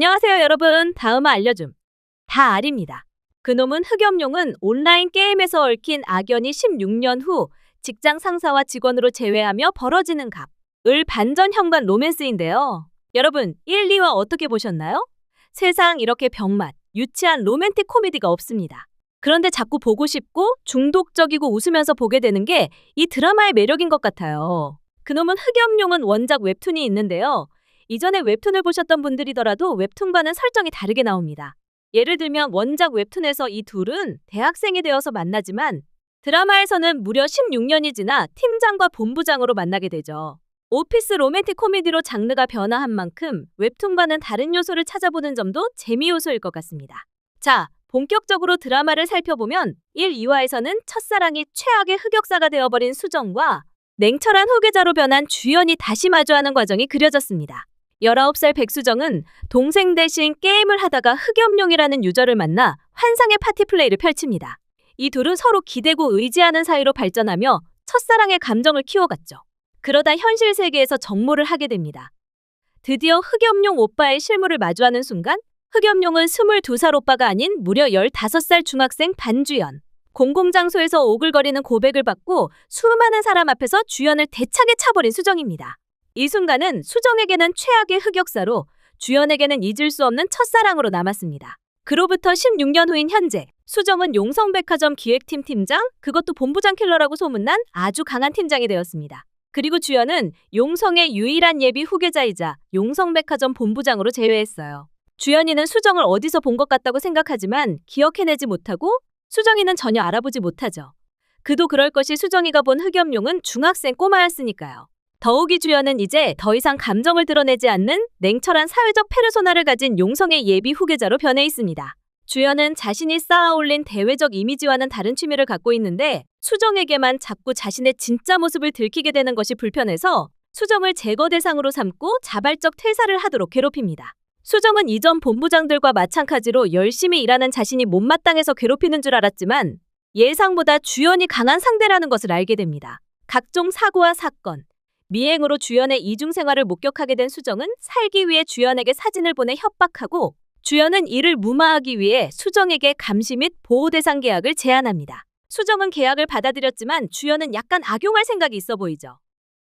안녕하세요, 여러분. 다음화 알려줌. 다 알입니다. 그놈은 흑염룡은 온라인 게임에서 얽힌 악연이 16년 후 직장 상사와 직원으로 재회하며 벌어지는 갑, 을 반전 현관 로맨스인데요. 여러분, 1, 2화 어떻게 보셨나요? 세상 이렇게 병맛, 유치한 로맨틱 코미디가 없습니다. 그런데 자꾸 보고 싶고 중독적이고 웃으면서 보게 되는 게 이 드라마의 매력인 것 같아요. 그놈은 흑염룡은 원작 웹툰이 있는데요. 이전에 웹툰을 보셨던 분들이더라도 웹툰과는 설정이 다르게 나옵니다. 예를 들면 원작 웹툰에서 이 둘은 대학생이 되어서 만나지만 드라마에서는 무려 16년이 지나 팀장과 본부장으로 만나게 되죠. 오피스 로맨틱 코미디로 장르가 변화한 만큼 웹툰과는 다른 요소를 찾아보는 점도 재미 요소일 것 같습니다. 자, 본격적으로 드라마를 살펴보면 1, 2화에서는 첫사랑이 최악의 흑역사가 되어버린 수정과 냉철한 후계자로 변한 주연이 다시 마주하는 과정이 그려졌습니다. 19살 백수정은 동생 대신 게임을 하다가 흑염룡이라는 유저를 만나 환상의 파티 플레이를 펼칩니다. 이 둘은 서로 기대고 의지하는 사이로 발전하며 첫사랑의 감정을 키워갔죠. 그러다 현실 세계에서 정모를 하게 됩니다. 드디어 흑염룡 오빠의 실물을 마주하는 순간 흑염룡은 22살 오빠가 아닌 무려 15살 중학생 반주연. 공공장소에서 오글거리는 고백을 받고 수많은 사람 앞에서 주연을 대차게 차버린 수정입니다. 이 순간은 수정에게는 최악의 흑역사로 주연에게는 잊을 수 없는 첫사랑으로 남았습니다. 그로부터 16년 후인 현재 수정은 용성백화점 기획팀 팀장, 그것도 본부장 킬러라고 소문난 아주 강한 팀장이 되었습니다. 그리고 주연은 용성의 유일한 예비 후계자이자 용성백화점 본부장으로 재회했어요. 주연이는 수정을 어디서 본 것 같다고 생각하지만 기억해내지 못하고 수정이는 전혀 알아보지 못하죠. 그도 그럴 것이 수정이가 본 흑염룡은 중학생 꼬마였으니까요. 더욱이 주연은 이제 더 이상 감정을 드러내지 않는 냉철한 사회적 페르소나를 가진 용성의 예비 후계자로 변해 있습니다. 주연은 자신이 쌓아올린 대외적 이미지와는 다른 취미를 갖고 있는데 수정에게만 자꾸 자신의 진짜 모습을 들키게 되는 것이 불편해서 수정을 제거 대상으로 삼고 자발적 퇴사를 하도록 괴롭힙니다. 수정은 이전 본부장들과 마찬가지로 열심히 일하는 자신이 못마땅해서 괴롭히는 줄 알았지만 예상보다 주연이 강한 상대라는 것을 알게 됩니다. 각종 사고와 사건, 미행으로 주연의 이중 생활을 목격하게 된 수정은 살기 위해 주연에게 사진을 보내 협박하고 주연은 이를 무마하기 위해 수정에게 감시 및 보호 대상 계약을 제안합니다. 수정은 계약을 받아들였지만 주연은 약간 악용할 생각이 있어 보이죠.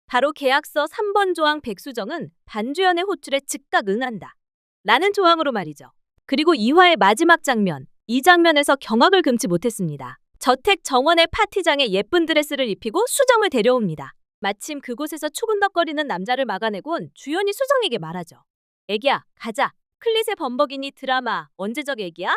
바로 계약서 3번 조항 백수정은 반주연의 호출에 즉각 응한다. 라는 조항으로 말이죠. 그리고 2화의 마지막 장면, 이 장면에서 경악을 금치 못했습니다. 저택 정원의 파티장에 예쁜 드레스를 입히고 수정을 데려옵니다. 마침 그곳에서 추근덕거리는 남자를 막아내곤 주연이 수정에게 말하죠. 애기야, 가자. 클릿의 범벅이니 드라마 언제적 애기야?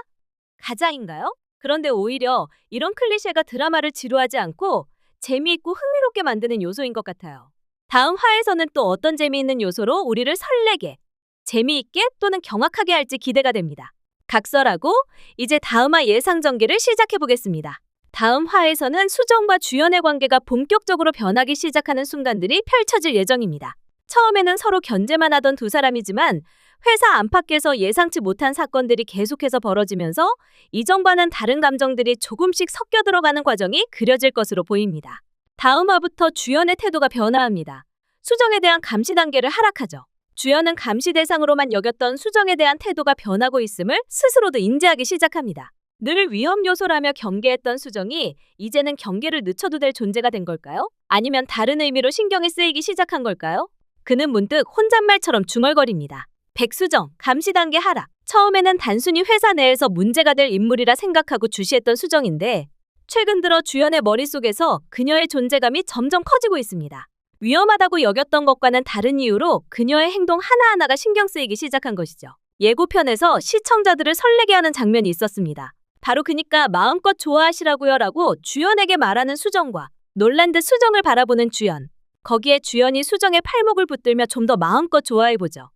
가자인가요? 그런데 오히려 이런 클리셰가 드라마를 지루하지 않고 재미있고 흥미롭게 만드는 요소인 것 같아요. 다음 화에서는 또 어떤 재미있는 요소로 우리를 설레게, 재미있게 또는 경악하게 할지 기대가 됩니다. 각설하고 이제 다음화 예상 전개를 시작해 보겠습니다. 다음 화에서는 수정과 주연의 관계가 본격적으로 변하기 시작하는 순간들이 펼쳐질 예정입니다. 처음에는 서로 견제만 하던 두 사람이지만 회사 안팎에서 예상치 못한 사건들이 계속해서 벌어지면서 이전과는 다른 감정들이 조금씩 섞여 들어가는 과정이 그려질 것으로 보입니다. 다음 화부터 주연의 태도가 변화합니다. 수정에 대한 감시 단계를 하락하죠. 주연은 감시 대상으로만 여겼던 수정에 대한 태도가 변하고 있음을 스스로도 인지하기 시작합니다. 늘 위험 요소라며 경계했던 수정이 이제는 경계를 늦춰도 될 존재가 된 걸까요? 아니면 다른 의미로 신경이 쓰이기 시작한 걸까요? 그는 문득 혼잣말처럼 중얼거립니다. 백수정, 감시 단계 하락. 처음에는 단순히 회사 내에서 문제가 될 인물이라 생각하고 주시했던 수정인데 최근 들어 주연의 머릿속에서 그녀의 존재감이 점점 커지고 있습니다. 위험하다고 여겼던 것과는 다른 이유로 그녀의 행동 하나하나가 신경 쓰이기 시작한 것이죠. 예고편에서 시청자들을 설레게 하는 장면이 있었습니다. 바로 그니까 마음껏 좋아하시라고요 라고 주연에게 말하는 수정과 놀란 듯 수정을 바라보는 주연. 거기에 주연이 수정의 팔목을 붙들며 좀 더 마음껏 좋아해보죠.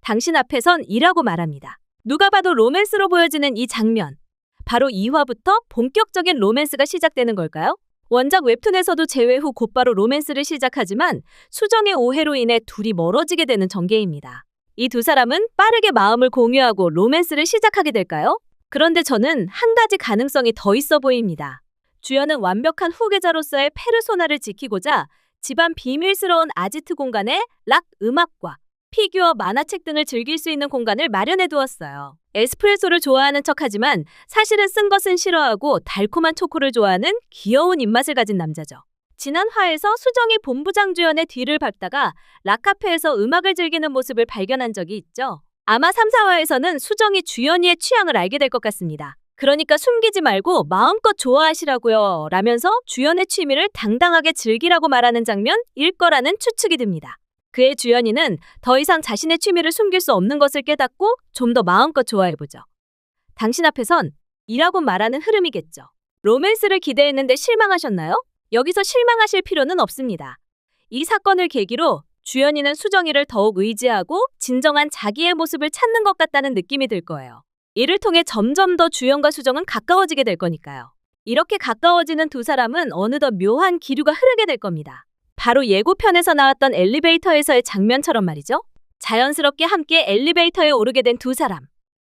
당신 앞에선 이라고 말합니다. 누가 봐도 로맨스로 보여지는 이 장면. 바로 2화부터 본격적인 로맨스가 시작되는 걸까요? 원작 웹툰에서도 재회 후 곧바로 로맨스를 시작하지만 수정의 오해로 인해 둘이 멀어지게 되는 전개입니다. 이 두 사람은 빠르게 마음을 공유하고 로맨스를 시작하게 될까요? 그런데 저는 한 가지 가능성이 더 있어 보입니다. 주연은 완벽한 후계자로서의 페르소나를 지키고자 집안 비밀스러운 아지트 공간에 락 음악과 피규어, 만화책 등을 즐길 수 있는 공간을 마련해 두었어요. 에스프레소를 좋아하는 척하지만 사실은 쓴 것은 싫어하고 달콤한 초코를 좋아하는 귀여운 입맛을 가진 남자죠. 지난 화에서 수정이 본부장 주연의 뒤를 밟다가 라카페에서 음악을 즐기는 모습을 발견한 적이 있죠. 아마 3, 4화에서는 수정이 주연이의 취향을 알게 될 것 같습니다. 그러니까 숨기지 말고 마음껏 좋아하시라고요. 라면서 주연의 취미를 당당하게 즐기라고 말하는 장면일 거라는 추측이 듭니다. 그의 주연이는 더 이상 자신의 취미를 숨길 수 없는 것을 깨닫고 좀 더 마음껏 좋아해보죠. 당신 앞에선 이라고 말하는 흐름이겠죠. 로맨스를 기대했는데 실망하셨나요? 여기서 실망하실 필요는 없습니다. 이 사건을 계기로 주연이는 수정이를 더욱 의지하고 진정한 자기의 모습을 찾는 것 같다는 느낌이 들 거예요. 이를 통해 점점 더 주연과 수정은 가까워지게 될 거니까요. 이렇게 가까워지는 두 사람은 어느덧 묘한 기류가 흐르게 될 겁니다. 바로 예고편에서 나왔던 엘리베이터에서의 장면처럼 말이죠. 자연스럽게 함께 엘리베이터에 오르게 된 두 사람.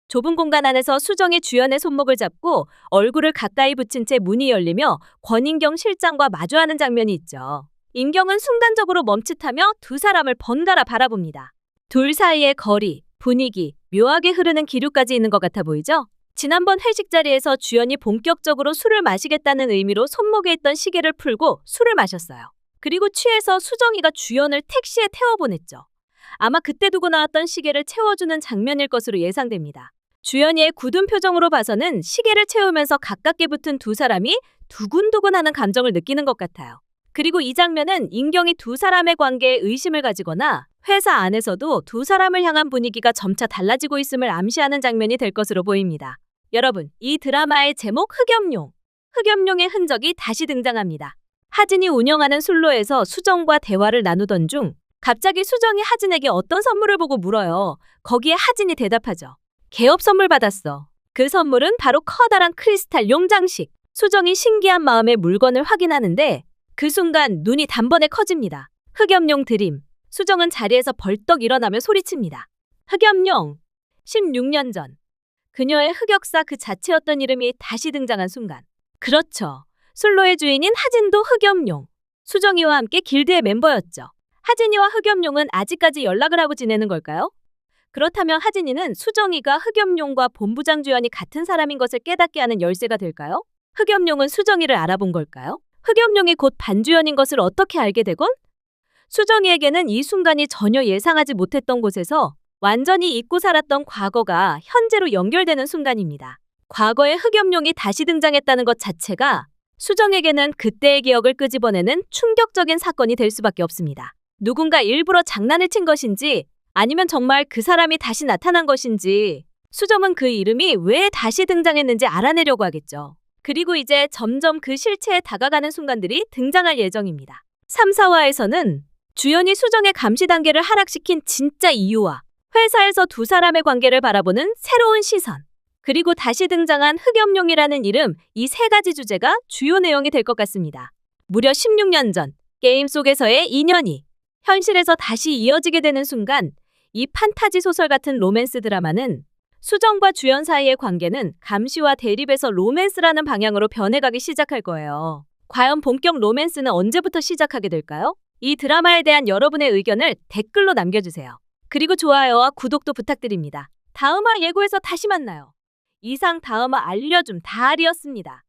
좁은 공간 안에서 수정이 주연의 손목을 잡고 얼굴을 가까이 붙인 채 문이 열리며 권인경 실장과 마주하는 장면이 있죠. 인경은 순간적으로 멈칫하며 두 사람을 번갈아 바라봅니다. 둘 사이의 거리, 분위기, 묘하게 흐르는 기류까지 있는 것 같아 보이죠? 지난번 회식 자리에서 주연이 본격적으로 술을 마시겠다는 의미로 손목에 있던 시계를 풀고 술을 마셨어요. 그리고 취해서 수정이가 주연을 택시에 태워보냈죠. 아마 그때 두고 나왔던 시계를 채워주는 장면일 것으로 예상됩니다. 주연이의 굳은 표정으로 봐서는 시계를 채우면서 가깝게 붙은 두 사람이 두근두근하는 감정을 느끼는 것 같아요. 그리고 이 장면은 인경이 두 사람의 관계에 의심을 가지거나 회사 안에서도 두 사람을 향한 분위기가 점차 달라지고 있음을 암시하는 장면이 될 것으로 보입니다. 여러분, 이 드라마의 제목 흑염룡. 흑염룡의 흔적이 다시 등장합니다. 하진이 운영하는 술로에서 수정과 대화를 나누던 중 갑자기 수정이 하진에게 어떤 선물을 보고 물어요. 거기에 하진이 대답하죠. 개업 선물 받았어. 그 선물은 바로 커다란 크리스탈 용장식. 수정이 신기한 마음에 물건을 확인하는데 그 순간 눈이 단번에 커집니다. 흑염룡 드림. 수정은 자리에서 벌떡 일어나며 소리칩니다. 흑염룡. 16년 전. 그녀의 흑역사 그 자체였던 이름이 다시 등장한 순간. 그렇죠. 술로의 주인인 하진도 흑염룡. 수정이와 함께 길드의 멤버였죠. 하진이와 흑염룡은 아직까지 연락을 하고 지내는 걸까요? 그렇다면 하진이는 수정이가 흑염룡과 본부장 주연이 같은 사람인 것을 깨닫게 하는 열쇠가 될까요? 흑염룡은 수정이를 알아본 걸까요? 흑염룡이 곧 반주연인 것을 어떻게 알게 되건? 수정이에게는 이 순간이 전혀 예상하지 못했던 곳에서 완전히 잊고 살았던 과거가 현재로 연결되는 순간입니다. 과거의 흑염룡이 다시 등장했다는 것 자체가 수정에게는 그때의 기억을 끄집어내는 충격적인 사건이 될 수밖에 없습니다. 누군가 일부러 장난을 친 것인지 아니면 정말 그 사람이 다시 나타난 것인지 수정은 그 이름이 왜 다시 등장했는지 알아내려고 하겠죠. 그리고 이제 점점 그 실체에 다가가는 순간들이 등장할 예정입니다. 3, 4화에서는 주연이 수정의 감시 단계를 하락시킨 진짜 이유와 회사에서 두 사람의 관계를 바라보는 새로운 시선, 그리고 다시 등장한 흑염룡이라는 이름, 이 세 가지 주제가 주요 내용이 될 것 같습니다. 무려 16년 전, 게임 속에서의 인연이 현실에서 다시 이어지게 되는 순간, 이 판타지 소설 같은 로맨스 드라마는 수정과 주연 사이의 관계는 감시와 대립에서 로맨스라는 방향으로 변해가기 시작할 거예요. 과연 본격 로맨스는 언제부터 시작하게 될까요? 이 드라마에 대한 여러분의 의견을 댓글로 남겨주세요. 그리고 좋아요와 구독도 부탁드립니다. 다음화 예고에서 다시 만나요. 이상 다음화 알려줌 다알이었습니다.